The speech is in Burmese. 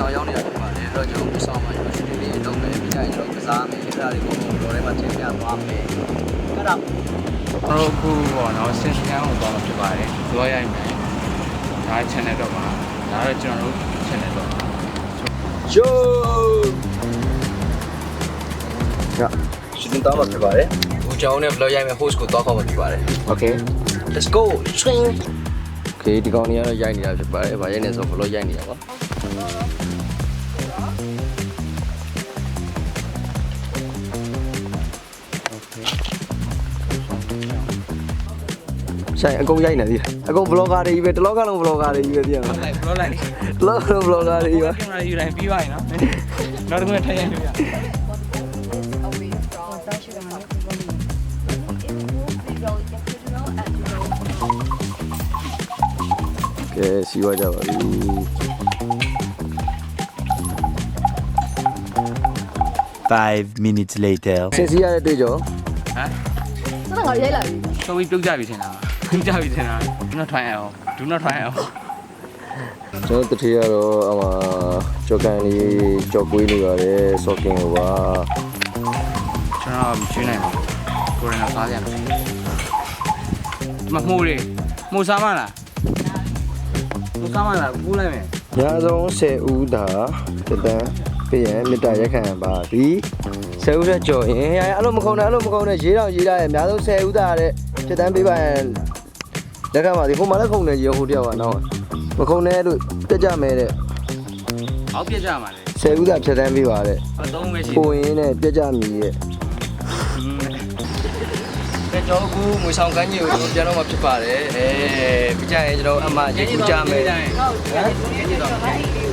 တော့ကျွန်တော်ဆောင်းမှာကျွန်တော်ရှင်လေးလုပ်မယ်ပြီးကြရင်ကျွန်တော်ကစားမယ်အဲ့ဒါတွေကိုတော့ထဲမှာသင်ပြသွားမယ်အဲ့ဒါကျွန်တော်အခုပေါ့နော်စင်စကန်ကိုတော့ဖြစ်ပါတယ်။ပြောရိုက်မယ်။ဒါ channel တော့ပါ။ဒါတော့ကျွန်တော်တို့ channel တော့ပါယိုညရှင်တင်တော့မှာဖြစ်ပါတယ်ဟိုကျွန်တော်နဲ့ vlog ရိုက်မယ် host ကိုတော့ခေါ်မှာဖြစ်ပါတယ် Okay let's go swing okay ဒီကောင်ကြီးကတော့ရိုက်နေတာဖြစ်ပါတယ်ဗာရိုက်နေဆို vlog ရိုက်နေတာပါ ဆိုင်အကုန်ရိုက်နေသေးတယ်အကုန် vlogger တွေကြီးပဲတလောကလုံး vlogger တွေကြီးပဲသိရမလားလိုက်ပြောလိုက်တလောကလုံး vlogger တွေကြီးပဲကင်မရာယူတိုင်းပြီးသွားရင်နော်နောက်တစ်ခုနဲ့ထိုင်ရပြပြ away from Portugal. It will be really professional and you know ကဲစီးပွားကြပါပြီ 5 minutes later ဆင်စီရတဲ့တွေ့ကြောဟမ်စတော့ငါရိုက်လာပြီဆိုပြီးပြုတ်ကြပြီထင်တာပြုတ်ကြပြီထင်တာ do not try at all do not try at all ကျွန်တော်တတိယတော့အမကြော်ကန်လေးကြော်ကွေးနေပါတယ်ဆော့ကင်ဟိုပါကျွန်တော်မကျွေးနိုင်ဘူးကိုရီးယားစားရမယ်မမှုတွေမှုစားမလားမှုစားမလားဘူးလိုက်မယ်ညာဆုံး10ဦးသာတတန်း ပြရင်မေတ္တာရက်ခံပါပြီ10ဦးဆက်ကြော်ရင်ရရအဲ့လိုမခုံနဲ့အဲ့လိုမခုံနဲ့ရေးတော့ရေးလိုက်ရအများဆုံး10ဦးသာတဲ့တတန်းပေးပါရင်လက်ခံပါဒီဟိုမှာလည်းခုံနေကြီးဟိုတယောက်ကတော့မခုံနဲ့လို့တက်ကြမယ်တဲ့အောက်ပြစ်ကြမှာလေ10ဦးသာဖြတ်တန်းပေးပါတဲ့အသုံးပဲရှိပုံရင်းနဲ့တက်ကြမီရဲ့ကဲကျွန်တော်အခုမွေဆောင်ကမ်းကြီးကိုကျွန်တော်ပြန်တော့မှဖြစ်ပါတယ်အဲပြီးကြရင်ကျွန်တော်အမရေကူးကြမယ်ဟုတ်ကဲ့ကျေးဇူးတော်